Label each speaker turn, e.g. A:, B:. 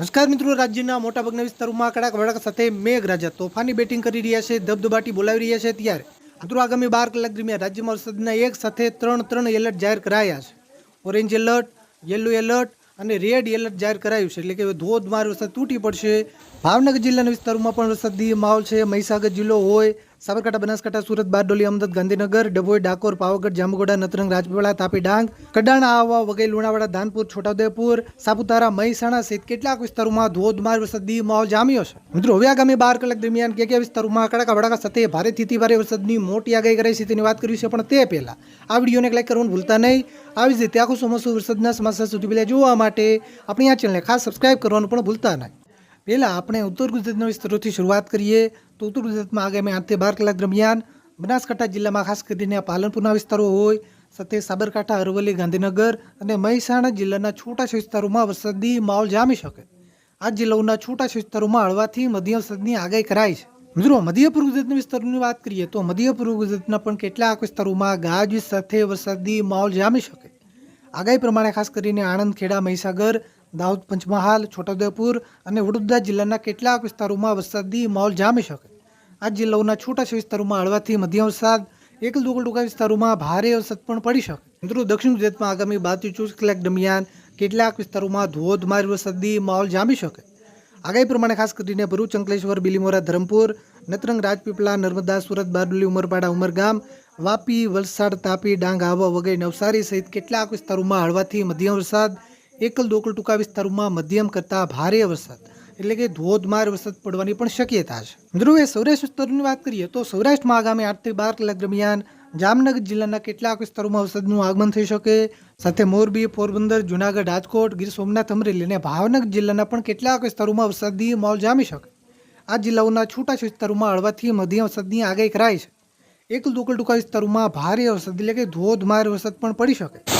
A: નમસ્કાર મિત્રો, રાજ્યના મોટાભાગના વિસ્તારોમાં કડાક વડાક સાથે મેઘરાજા તોફાની બેટિંગ કરી રહ્યા છે, ધબધબાટી બોલાવી રહ્યા છે ત્યારે. મિત્રો, આગામી બાર કલાક દરમિયાન રાજ્યમાં વરસાદના એક સાથે ત્રણ ત્રણ એલર્ટ જાહેર કરાયા છે. ઓરેન્જ એલર્ટ, યલો એલર્ટ અને રેડ એલર્ટ જાહેર કરાયું છે. એટલે કે ધોધમાર વરસાદ તૂટી પડશે. ભાવનગર જિલ્લાના વિસ્તારોમાં પણ વરસાદી માહોલ છે. મહીસાગર જિલ્લો હોય સાબરકાંઠા, બનાસકાંઠા, સુરત, બારડોલી, અમદાવાદ, ગાંધીનગર, ડભોઈ, ડાકોર, પાવાગઢ, જામગોડા નતરંગ રાજપીપળા, તાપી ડાંગ, કડાણા, આહવા વગેરે લુણાવાડા, ધાનપુર, છોટાઉદેપુર, સાપુતારા, મહેસાણા સહિત કેટલાક વિસ્તારોમાં ધોધમાર વરસાદી માહોલ જામ્યો છે. મિત્રો, હવે આગામી બાર કલાક દરમિયાન કે કયા વિસ્તારોમાં કડાકા, વડાકા સાથે ભારેથી ભારે વરસાદની મોટી આગાહી કરાઈ છે તેની વાત કરી છે પણ તે પહેલા આ વિડીયોને લાઈક કરવાનું ભૂલતા નહીં. આવી જ રીતે આખું ચોમાસું વરસાદના સમાચાર સુધી પહેલાં જોવા માટે આપણી આ ચેનલને ખાસ સબસ્ક્રાઇબ કરવાનું પણ ભૂલતા નહીં. પહેલાં આપણે ઉત્તર ગુજરાતના વિસ્તારોથી શરૂઆત કરીએ તો ઉત્તર ગુજરાતમાં આગામી આઠથી બાર કલાક દરમિયાન બનાસકાંઠા જિલ્લામાં ખાસ કરીને પાલનપુરના વિસ્તારો હોય, સાથે સાબરકાંઠા, અરવલ્લી, ગાંધીનગર અને મહેસાણા જિલ્લાના છોટા વિસ્તારોમાં વરસાદી માહોલ જામી શકે. આ જિલ્લાઓના છોટા વિસ્તારોમાં હળવાથી મધ્ય વરસાદની આગાહી કરાઈ છે. મિત્રો મધ્ય પૂર્વ ગુજરાતના વિસ્તારોની વાત કરીએ તો મધ્ય પૂર્વ ગુજરાતના પણ કેટલાક વિસ્તારોમાં ગાજવીજ સાથે વરસાદી માહોલ જામી શકે. આગાહી પ્રમાણે ખાસ કરીને આણંદ, ખેડા, મહીસાગર દાહોદ, પંચમહાલ, છોટાઉદેપુર અને વડોદરા જિલ્લાના કેટલાક વિસ્તારોમાં વરસાદી માહોલ જામી શકે. આ જિલ્લાઓના છોટા વિસ્તારોમાં હળવાથી મધ્યમ વરસાદ, એક લોકલ ટૂંકા વિસ્તારોમાં ભારે વરસાદ પણ પડી શકે. મિત્રો દક્ષિણ ગુજરાતમાં આગામી બારથી ચોવીસ કલાક દરમિયાન કેટલાક વિસ્તારોમાં ધોધમાર વરસાદી માહોલ જામી શકે. આગાહી પ્રમાણે ખાસ કરીને ભરૂચ, અંકલેશ્વર, બિલીમોરા, ધરમપુર, નતરંગ, રાજપીપળા, નર્મદા, સુરત, બારડોલી, ઉમરપાડા, ઉમરગામ, વાપી, વલસાડ, તાપી, ડાંગ આહવા વગેરે નવસારી સહિત કેટલાક વિસ્તારોમાં હળવાથી મધ્યમ વરસાદ એકલ દોકલ ટૂંકા વિસ્તારોમાં મધ્યમ કરતાં ભારે વરસાદ, એટલે કે ધોધમાર વરસાદ પડવાની પણ શક્યતા છે. હવે સૌરાષ્ટ્ર વિસ્તારોની વાત કરીએ તો સૌરાષ્ટ્રમાં આગામી આઠથી બાર કલાક દરમિયાન જામનગર જિલ્લાના કેટલાક વિસ્તારોમાં વરસાદનું આગમન થઈ શકે. સાથે મોરબી, પોરબંદર, જુનાગઢ, રાજકોટ, ગીર સોમનાથ, અમરેલી અને ભાવનગર જિલ્લાના પણ કેટલાક વિસ્તારોમાં વરસાદી માહોલ જામી શકે. આ જિલ્લાઓના છૂટા વિસ્તારોમાં હળવાથી મધ્યમ વરસાદની આગાહી કરાઈ છે. એક લોકલ ટૂંકા વિસ્તારોમાં ભારે વરસાદ, એટલે કે ધોધમાર વરસાદ પણ પડી શકે.